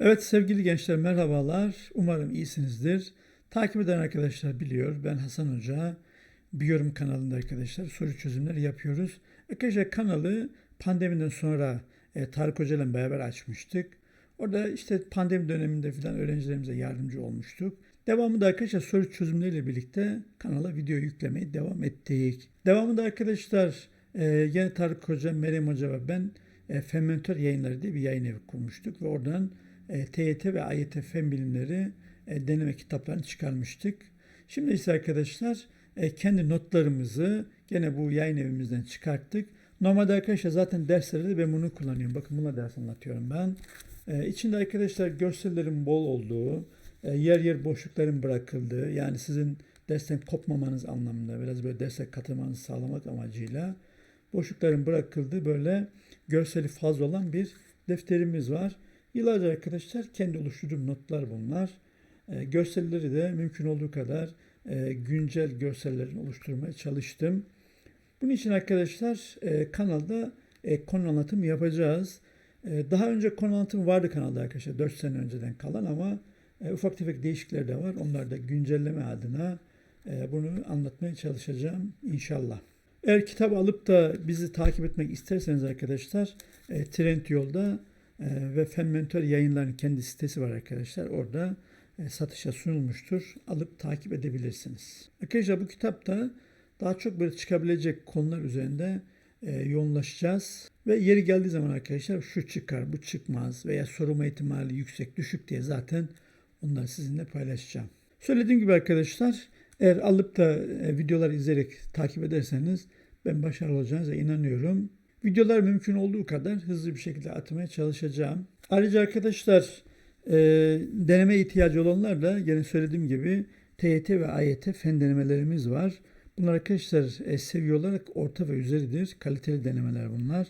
Evet sevgili gençler merhabalar. Umarım iyisinizdir. Takip eden arkadaşlar biliyor. Ben Hasan Hoca. Bir yorum kanalında arkadaşlar soru çözümleri yapıyoruz. Arkadaşlar kanalı pandemiden sonra e, Tarık Hoca ile beraber açmıştık. Orada işte pandemi döneminde filan öğrencilerimize yardımcı olmuştuk. Devamında arkadaşlar soru çözümleriyle birlikte kanala video yüklemeye devam ettik. Devamında arkadaşlar e, yine Tarık Hoca, Meryem Hoca ve ben e, Fen Mentor yayınları diye bir yayın evi kurmuştuk ve oradan e, TYT ve AYT fen bilimleri e, deneme kitaplarını çıkarmıştık. Şimdi ise arkadaşlar e, kendi notlarımızı gene bu yayın evimizden çıkarttık. Normalde arkadaşlar zaten derslerde ben bunu kullanıyorum. Bakın buna ders anlatıyorum ben. E, içinde arkadaşlar görsellerin bol olduğu, e, yer yer boşlukların bırakıldığı, yani sizin dersten kopmamanız anlamında biraz böyle derse katılmanızı sağlamak amacıyla boşlukların bırakıldığı böyle görseli fazla olan bir defterimiz var. Yıllarca arkadaşlar kendi oluşturduğum notlar bunlar. E, görselleri de mümkün olduğu kadar e, güncel görsellerini oluşturmaya çalıştım. Bunun için arkadaşlar e, kanalda e, konu anlatımı yapacağız. E, daha önce konu anlatımı vardı kanalda arkadaşlar 4 sene önceden kalan ama e, ufak tefek değişiklikler de var. Onlar da güncelleme adına e, bunu anlatmaya çalışacağım inşallah. Eğer kitap alıp da bizi takip etmek isterseniz arkadaşlar e, Trendyol'da e, ve Fen Mentor yayınlarının kendi sitesi var arkadaşlar. Orada e, satışa sunulmuştur. Alıp takip edebilirsiniz. Arkadaşlar bu kitapta daha çok böyle çıkabilecek konular üzerinde e, yoğunlaşacağız. Ve yeri geldiği zaman arkadaşlar şu çıkar, bu çıkmaz veya sorulma ihtimali yüksek, düşük diye zaten onları sizinle paylaşacağım. Söylediğim gibi arkadaşlar eğer alıp da e, videoları izleyerek takip ederseniz ben başarılı olacağınıza inanıyorum. Videolar mümkün olduğu kadar hızlı bir şekilde atmaya çalışacağım. Ayrıca arkadaşlar e, deneme ihtiyacı olanlar da yine söylediğim gibi TYT ve AYT fen denemelerimiz var. Bunlar arkadaşlar e, seviye olarak orta ve üzeridir. Kaliteli denemeler bunlar.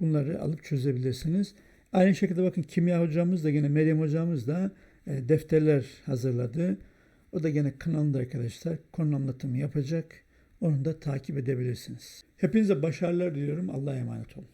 Bunları alıp çözebilirsiniz. Aynı şekilde bakın kimya hocamız da yine Meryem hocamız da e, defterler hazırladı. O da gene kanalında arkadaşlar konu anlatımı yapacak. Onu da takip edebilirsiniz. Hepinize başarılar diliyorum. Allah'a emanet olun.